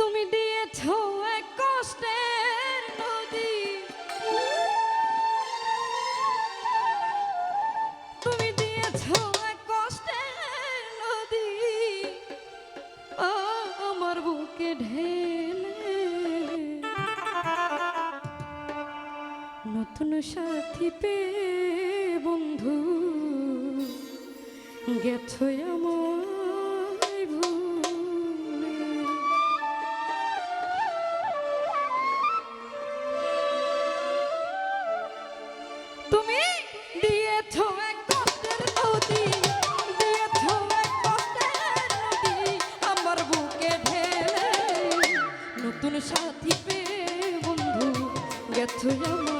তুমি দিয়েছ এক কষ্টের নদী। তুমি দিয়েছ এক কষ্টের নদী। ও আমার বুকে ঢেলে। নতুন সাথী পে বন্ধু, গেছ আমার সাথী পে বন্ধু গেছো আমার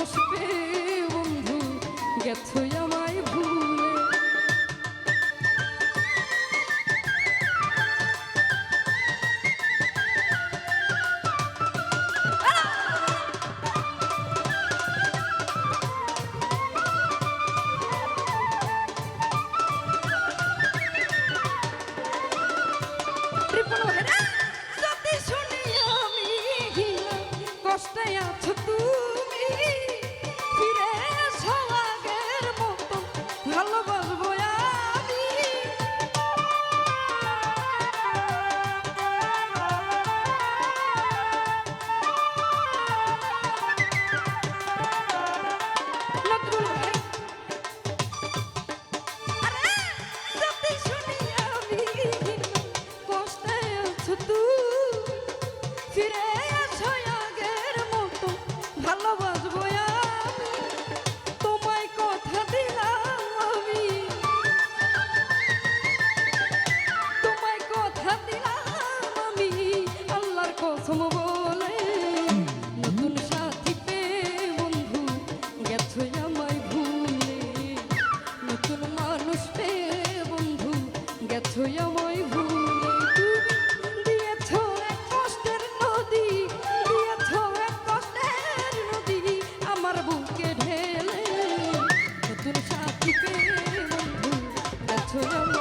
মানুষ পেয়ে বন্ধু গেছো ছোট